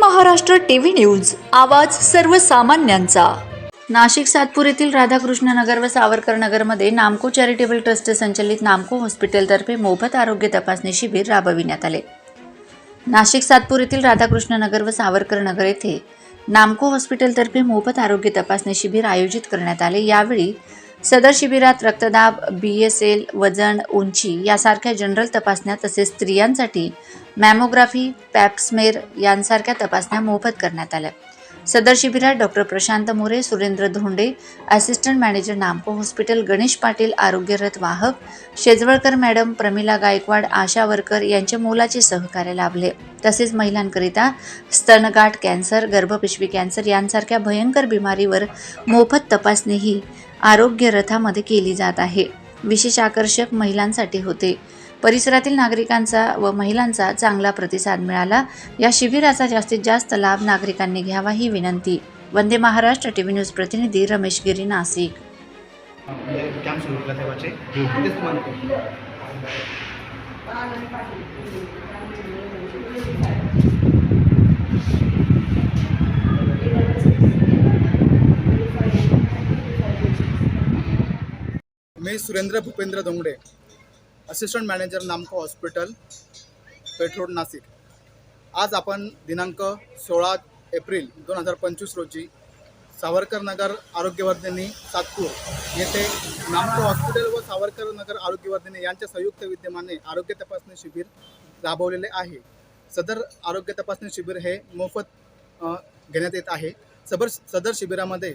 Maharashtra TV news. आवाज सर्वसामान्यांचा. नाशिक सातपूर येथील राधाकृष्ण नगर व सावरकर नगरमध्ये नामको चॅरिटेबल ट्रस्ट संचलित नामको हॉस्पिटलतर्फे मोफत आरोग्य तपासणी शिबिर राबविण्यात आले. नाशिक सातपूर येथील राधाकृष्ण नगर व सावरकर नगर येथे नामको हॉस्पिटलतर्फे मोफत आरोग्य तपासणी शिबिर आयोजित करण्यात आले. यावेळी सदर शिबिरात रक्तदाब बी एस एल वजन उंची यासारख्या जनरल तपासण्या तसेच स्त्रियांसाठी मॅमोग्राफी पॅप्समेर यांसारख्या तपासण्या मोफत करण्यात आल्या. सदर शिबिरात doctor Prashant More Surendra Dhonde assistant manager Namco hospital Ganesh Patil आरोग्यरथ वाहक शेजवळकर मॅडम प्रमिला गायकवाड आशा वर्कर यांचे मोलाचे सहकार्य लाभले. तसेच महिलांकरिता स्तनगाठ कॅन्सर गर्भपिशवी कॅन्सर यांसारख्या भयंकर बिमारीवर मोफत तपासणीही आरोग्य रथामध्ये केली जात आहे. विशेष आकर्षक महिलांसाठी होते. परिसरातील नागरिकांचा व महिलांचा चांगला प्रतिसाद मिळाला. या शिबिराचा जास्तीत जास्त लाभ नागरिकांनी घ्यावा ही विनंती. वंदे महाराष्ट्र टीव्ही न्यूज प्रतिनिधी रमेश गिरी नाशिक. मी Surendra Bhupendra Dongde. Assistant manager Namco hospital Peth Road Nashik. आज आपण दिनांक सोळा एप्रिल दोन हजार पंचवीस रोजी सावरकर नगर आरोग्यवर्धिनी सातपूर येथे नामको हॉस्पिटल व सावरकर नगर आरोग्यवर्धिनी यांच्या संयुक्त विद्यमाने आरोग्य तपासणी शिबिर राबवलेले आहे. सदर आरोग्य तपासणी शिबिर हे मोफत घेण्यात येत आहे. सबर सदर शिबिरामध्ये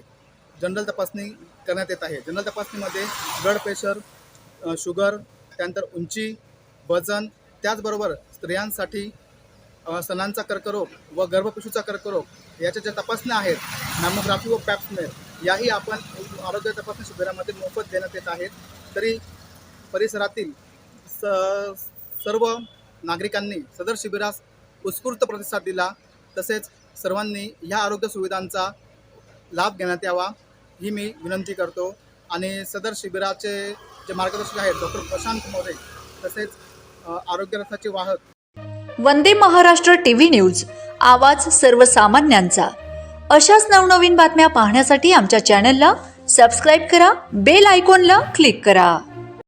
जनरल तपासणी करण्यात येत आहे. जनरल तपासणीमध्ये ब्लड प्रेशर शुगर त्यानंतर उंची वजन त्याचबरोबर स्त्रियांसाठी सणांचा कर्करोग व गर्भपिशूचा कर्करोग याच्या ज्या तपासण्या आहेत मॅमोग्राफी व पॅप्समेर याही आपण आरोग्य तपासणी शिबिरामध्ये मोफत देण्यात येत आहेत. तरी परिसरातील स सर्व नागरिकांनी सदर शिबिरास उत्स्फूर्त प्रतिसाद दिला तसेच सर्वांनी ह्या आरोग्य सुविधांचा लाभ घेण्यात यावा ही मी विनंती करतो. आणि सदर शिबिराचे जे मार्गदर्शक आहेत डॉक्टर प्रशांत मोरे तसेच आरोग्य रथाचे वाहक. वंदे महाराष्ट्र टीव्ही न्यूज आवाज सर्वसामान्यांचा. अशाच नवनवीन बातम्या पाहण्यासाठी आमच्या चॅनलला सबस्क्राईब करा बेल आयकॉनला क्लिक करा.